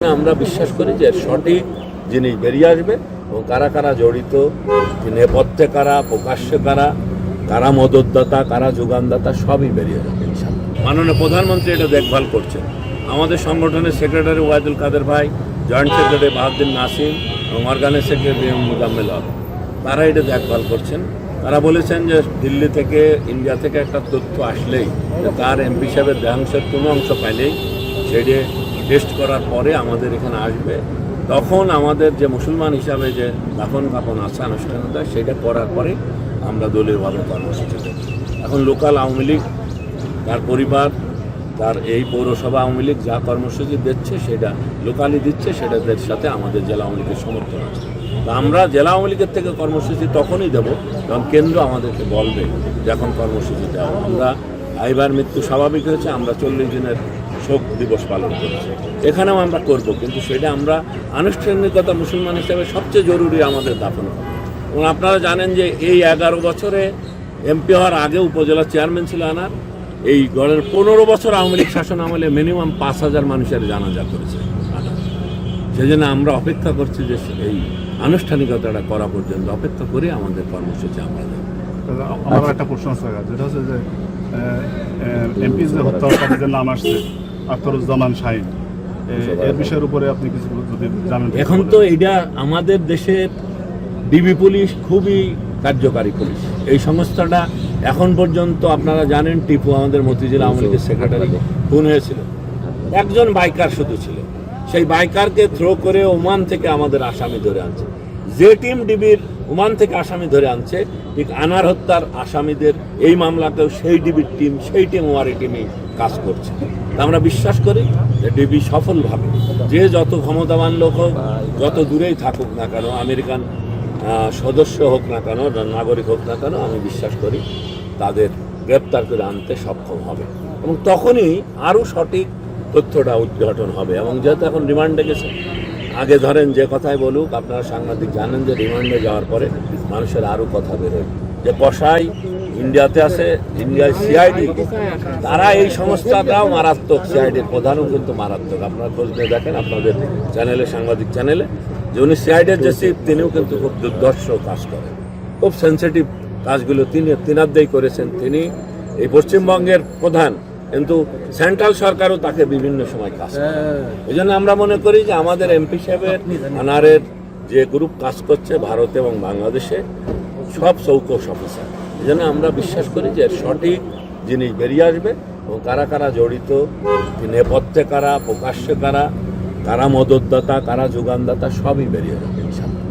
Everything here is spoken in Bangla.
আমরা বিশ্বাস করি যে সঠিক জিনিস বেরিয়ে আসবে এবং কারা কারা জড়িত নেপথ্যে কারা, প্রকাশ্যে কারা কারা মদতদাতা, কারা যোগানদাতা, সবই বেরিয়ে যাবে মাননীয় প্রধানমন্ত্রী এটা দেখভাল করছেন। আমাদের সংগঠনের সেক্রেটারি ওয়াইদুল কাদের ভাই, জয়েন্ট সেক্রেটারি বাহাদ্দিন নাসিম এবং অর্গানের সেক্রেটারি মুজাম্মেল হক, তারা এটা দেখভাল করছেন। তারা বলেছেন যে দিল্লি থেকে, ইন্ডিয়া থেকে একটা তথ্য আসলেই তার এমপি সাহেবের দেহাংশের কোনো অংশ পাইলেই সেটি টেস্ট করার পরে আমাদের এখানে আসবে। তখন আমাদের যে মুসলমান হিসাবে যে দাফন কাপন আছে আনুষ্ঠানিকতা, সেটা করার পরে আমরা দলীয়ভাবে কর্মসূচি এখন লোকাল আওয়ামী লীগ, তার পরিবার, তার এই পৌরসভা আওয়ামী লীগ যা কর্মসূচি দিচ্ছে, সেটা লোকালি দিচ্ছে, সেটাদের সাথে আমাদের জেলা আওয়ামী লীগের সমর্থন আছে। তা আমরা জেলা আওয়ামী লীগের থেকে কর্মসূচি তখনই দেব যখন কেন্দ্র আমাদেরকে বলবে যখন কর্মসূচি দেওয়া আমরা আইবার মৃত্যু স্বাভাবিক হয়েছে, আমরা চল্লিশ দিনের শোক দিবস পালন করছি এখানেও আমরা করব, কিন্তু সেটা আমরা আনুষ্ঠানিকতা মুসলমান হিসেবে সবচেয়ে জরুরি আমাদের দাফন করা। এবং আপনারা জানেন যে এই এগারো বছরে এমপি হওয়ার আগে উপজেলা চেয়ারম্যান ছিল আনার এই গড়ের পনেরো বছর আওয়ামী লীগ শাসন আমলে মিনিমাম পাঁচ হাজার মানুষের জানাজা করেছে আনার। সেই জন্য আমরা অপেক্ষা করছি যে এই আনুষ্ঠানিকতাটা করা পর্যন্ত অপেক্ষা করে আমাদের কর্মসূচি আমরা দেব আমার একটা প্রশ্ন যেটা হচ্ছে যে এমপি যে হত্যাকারী যে নাম আসছে আখতারুজ্জামান শাহিন। এর বিষয়ের উপরে আপনি কিছু যদি জানেন এখন তো এটা আমাদের দেশের ডিবি পুলিশ খুবই কার্যকারী পুলিশ। এই সংস্থাটা এখন পর্যন্ত আপনারা জানেন টিপু আমাদের মতিঝিল আওয়ামী লীগের সেক্রেটারি খুন হয়েছিল। একজন বাইকার শুধু ছিল। সেই বাইকারকে থ্রো করে ওমান থেকে আমাদের আসামি ধরে আনছে। যে টিম ডিবির ওমান থেকে আসামি ধরে আনছে, ঠিক আনার হত্যার আসামিদের এই মামলাতেও সেই ডিবির টিম, সেই টিম ওয়ারি টিমই কাজ করছে। আমরা বিশ্বাস করি যে ডিবি সফলভাবে যে যত ক্ষমতাবান লোক হোক, যত দূরেই থাকুক না কেন, আমেরিকান সদস্য হোক না কেন, নাগরিক হোক না কেন, আমি বিশ্বাস করি তাদের গ্রেপ্তার করে আনতে সক্ষম হবে। এবং তখনই আরও সঠিক তথ্যটা উদ্ঘাটন হবে। এবং যেহেতু এখন রিমান্ডে গেছে আগে ধরেন যে কথাই বলুক, আপনারা সাংবাদিক জানেন যে রিমান্ডে যাওয়ার পরে মানুষের আরও কথা বেরোয়। যে কষাই ইন্ডিয়াতে আছে ইন্ডিয়ায় সিআইডি তারা এই সংস্থাটাও মারাত্মক সিআইডির প্রধানও কিন্তু মারাত্মক। আপনারা খোঁজ নিয়ে দেখেন, আপনাদের চ্যানেলে, সাংবাদিক চ্যানেলে, যে উনি সিআইডির যে চিফ তিনিও কিন্তু খুব দুর্ধর্ষ কাজ করেন। খুব সেন্সিটিভ কাজগুলো তিনি তিনাদ্দেই করেছেন। তিনি এই পশ্চিমবঙ্গের প্রধান। কিন্তু সেন্ট্রাল সরকারও তাকে বিভিন্ন সময় কাজ করে। এই জন্য আমরা মনে করি যে আমাদের এমপি সাহেবের আনারের যে গ্রুপ কাজ করছে ভারত এবং বাংলাদেশে সব চৌকস অফিসার। এই জন্য আমরা বিশ্বাস করি যে সঠিক জিনিস বেরিয়ে আসবে এবং কারা কারা জড়িত নেপথ্যে কারা প্রকাশ্যে কারা কারা মদতদাতা কারা যোগানদাতা সবই বেরিয়ে যাবে।